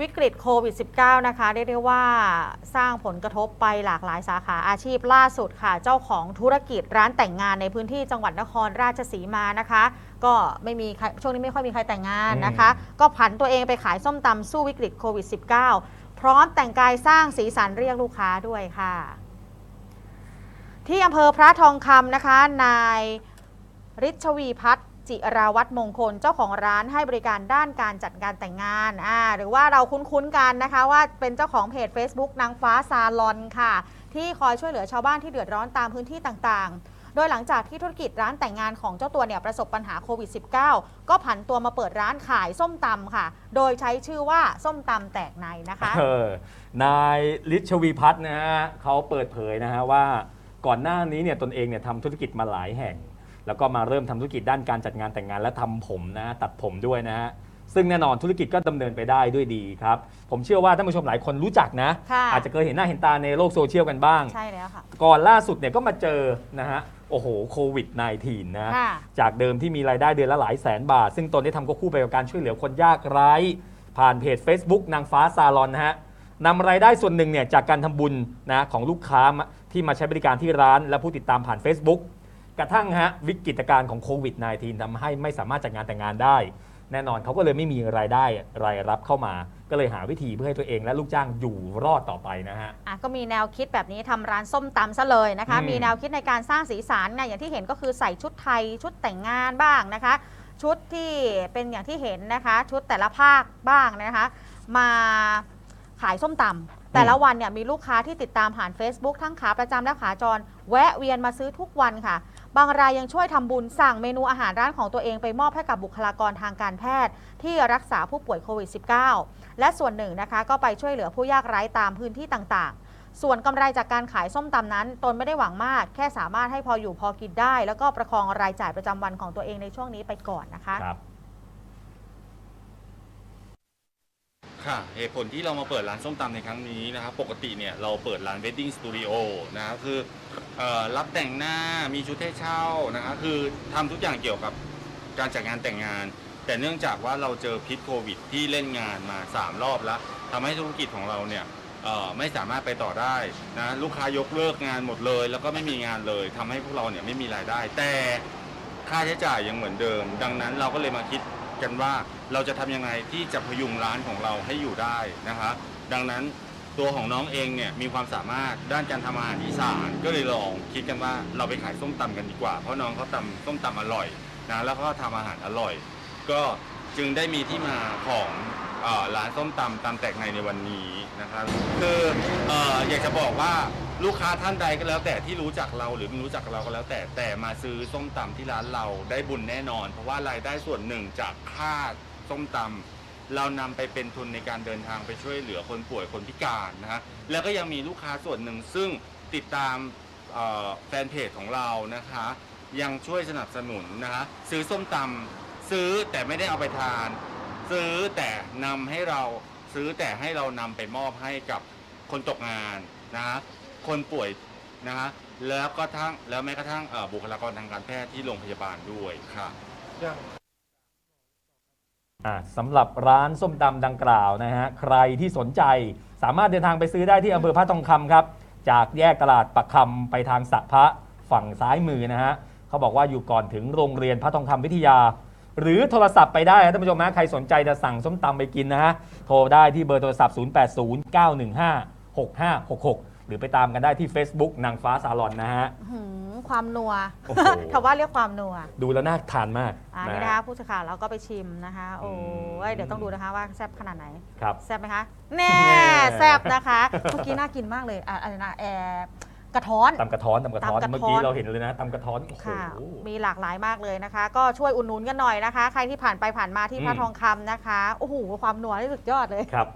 วิกฤตโควิด -19 นะคะเรียกได้ว่าสร้างผลกระทบไปหลากหลายสาขาอาชีพล่าสุดค่ะ เจ้าของธุรกิจร้านแต่งงานในพื้นที่จังหวัดนครราชสีมานะคะ ก็ไม่มีใครช่วงนี้ไม่ค่อยมีใครแต่งงานนะคะ ก็ผันตัวเองไปขายส้มตำสู้วิกฤตโควิด -19 พร้อมแต่งกายสร้างสีสันเรียกลูกค้าด้วยค่ะ ที่อำเภอพระทองคำนะคะ นายฤชวีพัฒน์ จิราวัตรมงคลเจ้าของร้านให้บริการด้านการจัดงานแต่งงานอ่าหรือว่าเราคุ้นๆกันนะคะ ว่าเป็นเจ้าของเพจ Facebook นางฟ้าซาลอนค่ะ ที่คอยช่วยเหลือชาวบ้านที่เดือดร้อนตามพื้นที่ต่างๆโดยหลังจากที่ธุรกิจร้านแต่งงานของเจ้าตัวเนี่ยประสบปัญหาโควิด -19 ก็ผันตัวมาเปิดร้านขายส้มตำค่ะ โดยใช้ชื่อว่าส้มตำแตกในนะคะเออนายฤชวีพัฒน์นะฮะเขาเปิดเผยนะฮะว่าก่อนหน้านี้เนี่ยตนเองเนี่ยทำธุรกิจมาหลายแห่ง แล้วก็มาเริ่มทำธุรกิจด้านการจัดงานแต่งงานและทำผมนะตัดผมด้วยนะฮะซึ่งแน่นอนธุรกิจก็ดำเนินไปได้ด้วยดีครับ ผมเชื่อว่าท่านผู้ชมหลายคนรู้จักนะค่ะอาจจะเคยเห็นหน้าเห็นตาในโลกโซเชียลกันบ้าง ใช่แล้วค่ะ ก่อนล่าสุดเนี่ยก็มาเจอนะฮะ โอ้โหโควิด -19 นะค่ะจากเดิมที่มีรายได้เดือนละหลายแสนบาท ซึ่งตนได้ทำควบคู่ไปกับการช่วยเหลือคนยากไร้ ผ่านเพจ Facebook นางฟ้าซาลอนนะฮะนำรายได้ส่วนหนึ่งเนี่ยจากการทำบุญนะของลูกค้ามาที่มาใช้บริการที่ร้าน และผู้ติดตามผ่าน Facebook กระทั่งฮะวิกฤตการณ์ของโควิด -19 ทำให้ไม่สามารถจัดงานแต่งงานได้ แน่นอนเขาก็เลยไม่มีรายได้รายรับเข้ามา ก็เลยหาวิธีเพื่อให้ตัวเองและลูกจ้างอยู่รอดต่อไปนะฮะอะก็มีแนวคิดแบบนี้ทำร้านส้มตำซะเลยนะคะอืมมีแนวคิดในการสร้างสีสันเนี่ยอย่างที่เห็นก็คือใส่ชุดไทยชุดแต่งงานบ้างนะคะ ชุดที่เป็นอย่างที่เห็นนะคะ ชุดแต่ละภาคบ้างนะคะ มาขายส้มตำแต่ละวันเนี่ยมีลูกค้าที่ติดตามผ่าน Facebook ทั้งขาประจำและขาจร แวะเวียนมาซื้อทุกวันค่ะ บางรายยังช่วยทำบุญสั่งเมนูอาหารร้านของตัวเองไปมอบให้กับบุคลากรทางการแพทย์ ที่รักษาผู้ป่วยโควิด -19 และส่วนหนึ่งนะคะก็ไปช่วยเหลือผู้ยากไร้ตามพื้นที่ต่างๆ ส่วนกำไรจากการขายส้มตำนั้น ตนไม่ได้หวังมาก แค่สามารถให้พออยู่พอกินได้ แล้วก็ประคองรายจ่ายประจำวันของตัวเองในช่วงนี้ไปก่อนนะคะครับค่ะเหตุผลที่เรามาเปิดร้านส้มตำในครั้งนี้นะครับ ปกติเนี่ยเราเปิดร้าน Wedding Studio นะครับคือ เออรับแต่งหน้ามีชุดให้เช่านะครับคือทำทุกอย่างเกี่ยวกับการจัดงานแต่งงาน แต่เนื่องจากว่าเราเจอพิษโควิดที่เล่นงานมา 3 รอบแล้วทำให้ธุรกิจของเราเนี่ยเอ่อไม่สามารถไปต่อได้นะลูกค้ายกเลิกงานหมดเลย แล้วก็ไม่มีงานเลยทำให้พวกเราเนี่ยไม่มีรายได้ แต่ค่าใช้จ่ายยังเหมือนเดิม ดังนั้นเราก็เลยมาคิดกันว่าเราจะทำยังไงที่จะพยุงร้านของเราให้อยู่ได้นะคะดังนั้น ตัวของน้องเองเนี่ยมีความสามารถด้านการทำอาหารอีสานก็เลยลองคิดกันว่าเราไปขายส้มตำกันดีกว่า เพราะน้องเขาตำส้มตำอร่อยนะแล้วก็ทำอาหารอร่อย ก็จึงได้มีที่มาของเอ่อร้านส้มตำตำแตกในในวันนี้นะครับคือเอออยากจะบอกว่าลูกค้าท่านใดก็แล้วแต่ที่รู้จักเราหรือไม่รู้จักเราก็แล้วแต่แต่มาซื้อส้มตำที่ร้านเราได้บุญแน่นอน เพราะว่ารายได้ส่วนหนึ่งจากค่าส้มตำ เรานำไปเป็นทุนในการเดินทางไปช่วยเหลือคนป่วยคนพิการนะฮะแล้วก็ยังมีลูกค้าส่วนหนึ่งซึ่งติดตามเอ่อแฟนเพจของเรานะคะ ยังช่วยสนับสนุนนะคะซื้อส้มตำซื้อแต่ไม่ได้เอาไปทาน ซื้อแต่นำให้เราซื้อแต่ให้เรานำไปมอบให้กับคนตกงานนะฮะคนป่วยนะฮะแล้วก็ทั้งแล้วแม้กระทั่งเอ่อบุคลากรทางการแพทย์ที่โรงพยาบาลด้วยค่ะอ่า สำหรับร้านส้มตำดังกล่าวนะฮะใครที่สนใจสามารถเดินทางไปซื้อได้ที่อำเภอพระทองคำครับ จากแยกตลาดปักคำไปทางสะพระฝั่งซ้ายมือนะฮะเขาบอกว่าอยู่ก่อนถึงโรงเรียนพระทองคำวิทยา หรือโทรศัพท์ไปได้นะท่านผู้ชมนะใครสนใจจะสั่งส้มตำไปกินนะฮะโทรได้ที่เบอร์โทรศัพท์ 0809156566 หรือไปตามกันได้ที่ Facebook นางฟ้าซาลอนนะฮะ ความนัวโอ้โหถ้าว่าเรียกความนัวดูแล้วน่าทานมากอ่านะนี่ฮะนะคะผู้สื่อข่าวเราก็ไปชิมนะคะ โอ้อืยมเดี๋ยวต้องดูนะคะว่าแซ่บขนาดไหน ครับ แซ่บไหมคะแน่ แซ่บนะคะ เมื่อกี้น่ากินมากเลยอะอะไรนะแอร์กระท้อน ตำกระท้อนตำกระท้อน ตำกระท้อน เมื่อกี้เราเห็นเลยนะตำกระท้อนโอ้โห ค่ะ มีหลากหลายมากเลยนะคะ ก็ช่วยอุดหนุนกันหน่อยนะคะ ใครที่ผ่านไปผ่านมาที่อืมพระทองคำนะคะ โอ้โห ความนัวนี่สุดยอดเลย ครับ